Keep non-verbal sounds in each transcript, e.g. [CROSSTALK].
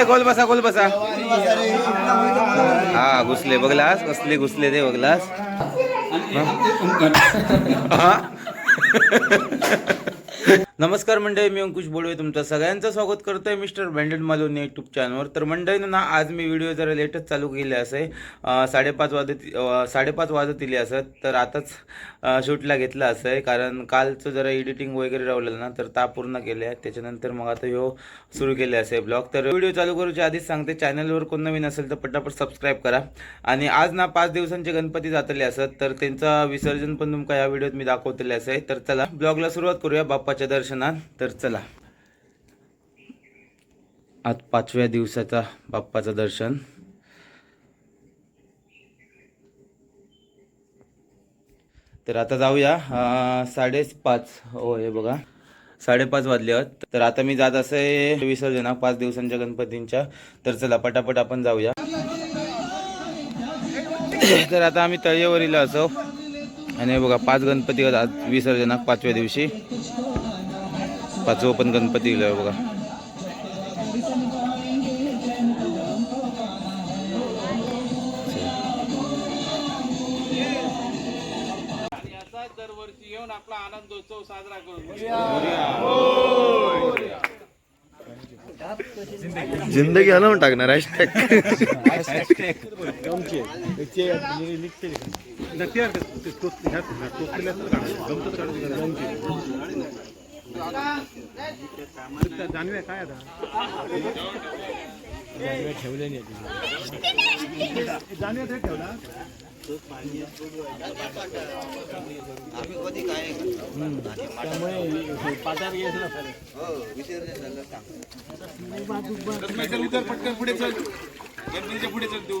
ए गोल बसा गोल बसा. हा घुसले बघलास? कसले घुसले ते बघलास? हा? [LAUGHS] नमस्कार मंडळी मी अंकुश बोडवे तुमचं. सगळ्यांचं स्वागत करतोय मिस्टर ब्रँडेड मालवणी यूट्यूब चॅनलवर तर मंडळीनं ना आज मी व्हिडिओ जरा लेटच चालू केले असे साडेपाच वाजत साडेपाच वाजत इले असत तर आताच शूटला घेतला असं आहे कारण कालचं जरा एडिटिंग वगैरे राहिलेलं ना तर ता पूर्ण केले आहे त्याच्यानंतर मग आता ह्यो सुरू केले असे ब्लॉग तर व्हिडिओ चालू करूच्या आधीच सांगते चॅनलवर कोण नवीन असेल तर पटापट सबस्क्राईब करा. आणि आज ना पाच दिवसांचे गणपती जातले असत तर त्यांचा विसर्जन पण तुमका या व्हिडिओत मी दाखवलेले असे तर चला ब्लॉगला सुरुवात करूया. बाप्पाच्या दर्शन दर्शनात तर चला. आज पाचव्या दिवसाचा बाप्पाचं दर्शन. तर आता जाऊया साडेपाच हो हे बघा. साडेपाच वाजले आहेत. तर आता मी जात असे विसर्जना पाच दिवसांच्या गणपतींच्या. तर चला पटापट आपण जाऊया. तर आता आम्ही तळेवरील असो. आणि बघा पाच गणपती आज विसर्जनाक पाचव्या दिवशी. पाचवं पण गणपती इलं बघा दरवर्षी येऊन आपला आनंदोत्सव साजरा करू जिंदगी हलवून टाकणार हॅशटॅग जाणवे काय आता जाणवे ते ठेवला त्यामुळे पाचार घ्यायचं चल उतर पटकन पुढे चल गणपतीच्या पुढे चल तू.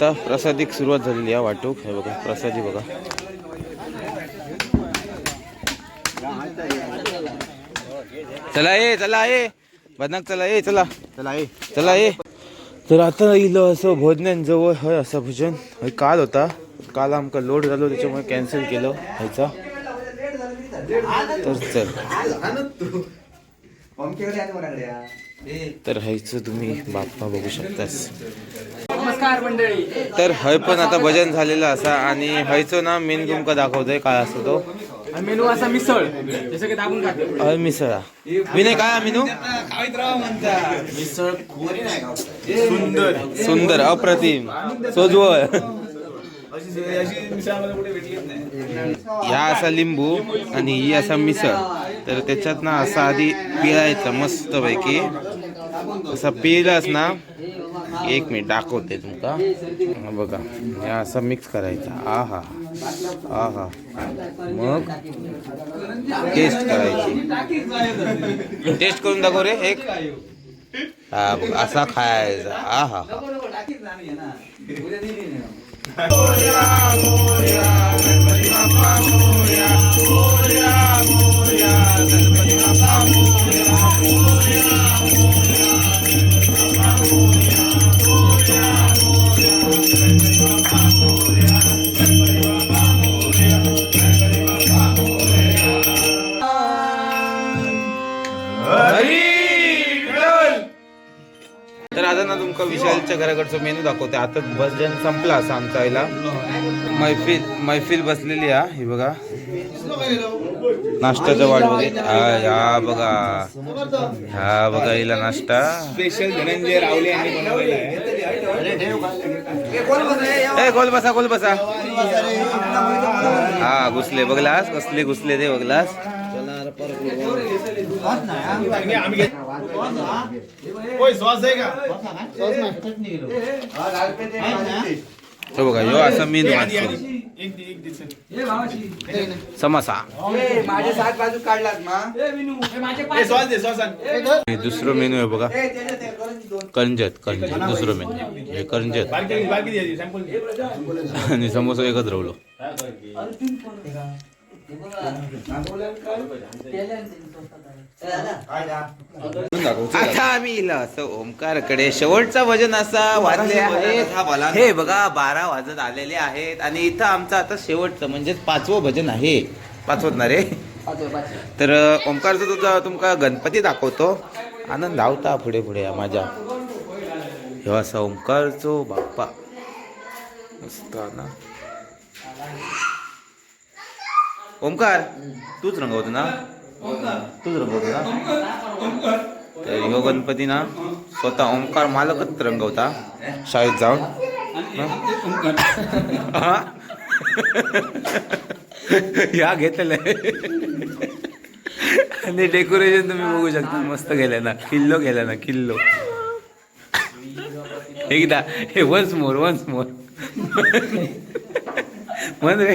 आता प्रसादिक सुरुवात झालेली आहे वाटूक. हे बघा प्रसादी बघा. चला ये चला ये बदनाक चला ये चला. चला ये चला ये तर आता इलो असं भोजनान जवळ हय असं भोजन. हय काल होता. काल आमका लोड झालो त्याच्यामुळे कॅन्सल केलं ह्याचा तर चल. तर ह्याचं तुम्ही बाप्पा बघू शकतास. नमस्कार मंडळी. तर हय पण आता भजन झालेलं असा आणि हयचं ना मेन तुमका दाखवतोय काय असतो तो? मेनू असा मिसळ. जसं की दाबून खातो. हय मिसळा. विनय काय हा मेनू? सुंदर. सुंदर अप्रतिम. सोजवळ. या असा लिंबू आणि ही असा मिसळ. तर त्याच्यात ना असा आधी पिळायचा मस्त पैकी असा पिळलास ना एक मिनिट दाखवते तुमका. बघा हे असं मिक्स करायचा. आ हा आ हा मग टेस्ट करायची. टेस्ट करून दाखव रे एक. हा बघ असा खायचा. आ हा तर तुमका विशालच्या घराकडचं मेनू दाखवते. आता भजन संपला असं आमचा आईला. मैफिल मैफिल बसलेली हा ही बघा. नाश्त्याचा वाट बघित हा या बघा. ह्या बघा हिला नाश्ता. स्पेशल धनंजय रावले यांनी बनवलेला आहे. गोल बसा गोल बसा. हा घुसले बघलास? कसले घुसले ते बघलास? होय श्वास आहे का? तो बघा ह्यो असा मेन आधी माणूस आधी एक दे एक दे सर. समसा. माझे सात बाजू काढलात मा. ए, श्वास दे श्वास आण. हे दुसरं मेनू आहे बघा. करंजत करंजत. दुसरं मेनू. हे करंजत. बारकी बारकी दे सॅम्पल दे. आणि समोसा एकच रावलो. आता आम्ही इला असं ओमकारकडे शेवटचा भजन असा वाजले आहेत हे बघा बारा वाजत आलेले आहेत आणि इथं आमचं आता शेवटचं म्हणजे पाचवं भजन आहे. पाचवत ना रे तर ओमकारचं तुझा तुमका गणपती दाखवतो. आनंद धावता पुढे पुढे या माझ्या. हे असा ओमकारचो बाप्पा. मस्त ना. ओमकार तूच रंगवतो ना? तूच रंगवतो ना? तर ह्यो गणपती ना स्वतः ओंकार मालकच रंगवता. शाळेत जाऊन. हा? या घेतलेलं आणि डेकोरेशन तुम्ही बघू शकता मस्त गेलं ना. किल्लो गेला ना किल्लो. एकदा हे वन्स मोर वन्स मोर म्हण रे.